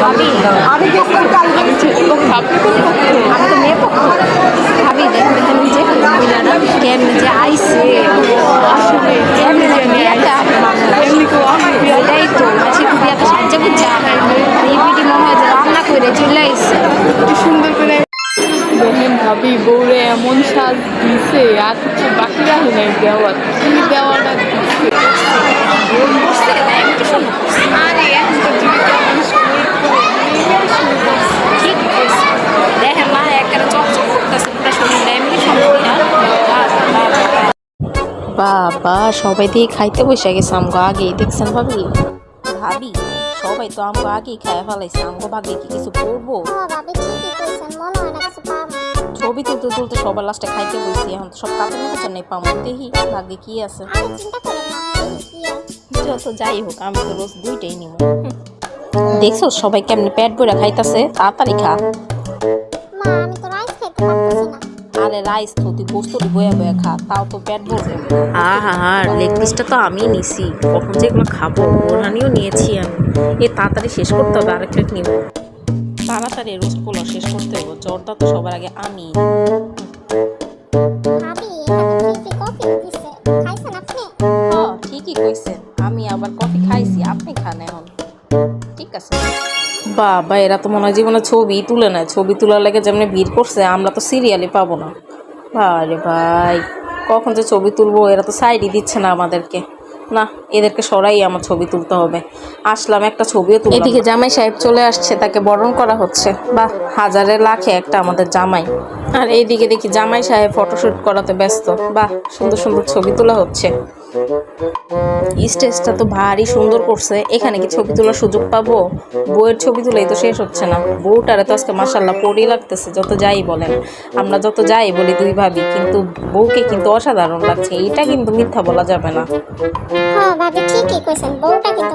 ভাবি আমি গেছিলাম আপনি কোন পক্ষ আমি তো মেয়ে পক্ষ। ভাবি দেখেন যে মহিলারা কেমনি যে আইসে আসলে কেমনি যে তো মনে হয় যে রান্না সুন্দর করে ভাবি, বউরে এমন সাজ দিছে, আর কিছু বাকি রাখে নাই দেওয়ার। কি দেওয়াটা দিচ্ছে আরে এখন তো জীবিকা মানুষ ঠিক আছে দেখেন না একটা চকচক করতেছে পুরো শরীরটা এমনি সম্পূর্ণ বাবা সবাই দিয়ে খাইতে বসে গেছে আমগো আগেই দেখছেন ভাবি? ভাবি সবাই তো আমগো আগেই খাইয়া ফেলাইছে আমগো ভাগে কি কিছু করব? কিছু ছবি তুলতে তুলতে সবার লাস্টে খাইতে বসছি এখন সব কাপড় নিয়ে নেই পামো দেখি ভাগ্যে কি আছে। যত যাই হোক আমি তো রোজ দুইটাই নিব। দেখছ সবাই কেমনে পেট ভরে খাইতেছে তাড়াতাড়ি খা। আরে রাইস তো তুই বস্তুটি বয়া বয়া খা তাও তো পেট ভরবে। আহা হা লেগ পিসটা তো আমি নিছি। কখন যে এগুলো খাব বোরহানিও নিয়েছি আমি। এ তাড়াতাড়ি শেষ করতে হবে আরেক প্লেট নিব তাড়াতাড়ি পোলাও শেষ করতে হবে জ্বরটা তো সবার আগে আমি। ঠিকই কইছেন আমি আবার কফি খাইছি আপনি খান এখন। ঠিক আছে। বাবা, এরা তো মনে হয় জীবনে ছবি তুলে নেয়। ছবি তোলার লাগে যেমনি ভিড় করছে, আমরা তো সিরিয়ালই পাবো না। আরে ভাই, কখন যে ছবি তুলবো, এরা তো সাইডই দিচ্ছে না আমাদেরকে। না, এদেরকে সরাই আমার ছবি তুলতে হবে। আসলাম, একটা ছবিও তুললাম এদিকে জামাই সাহেব চলে আসছে, তাকে বরণ করা হচ্ছে। বা হাজারে লাখে একটা আমাদের জামাই। আর এইদিকে দেখি জামাই সাহেব ফটোশ্যুট করাতে ব্যস্ত। বাহ, সুন্দর সুন্দর ছবি তোলা হচ্ছে। স্টেজটা তো ভারী সুন্দর করছে। এখানে কি ছবি তোলার সুযোগ পাবো? বইয়ের ছবি তুলেই তো শেষ হচ্ছে না। বউটারে তো আজকে মাসাল্লাহ পড়ি লাগতেছে, যত যাই বলেন। আমরা যত যাই বলি দুই ভাবি, কিন্তু বউকে কিন্তু অসাধারণ লাগছে। এটা কিন্তু মিথ্যা বলা যাবে না। হ্যাঁ, ঠিকই কইছেন, বউটা কিন্তু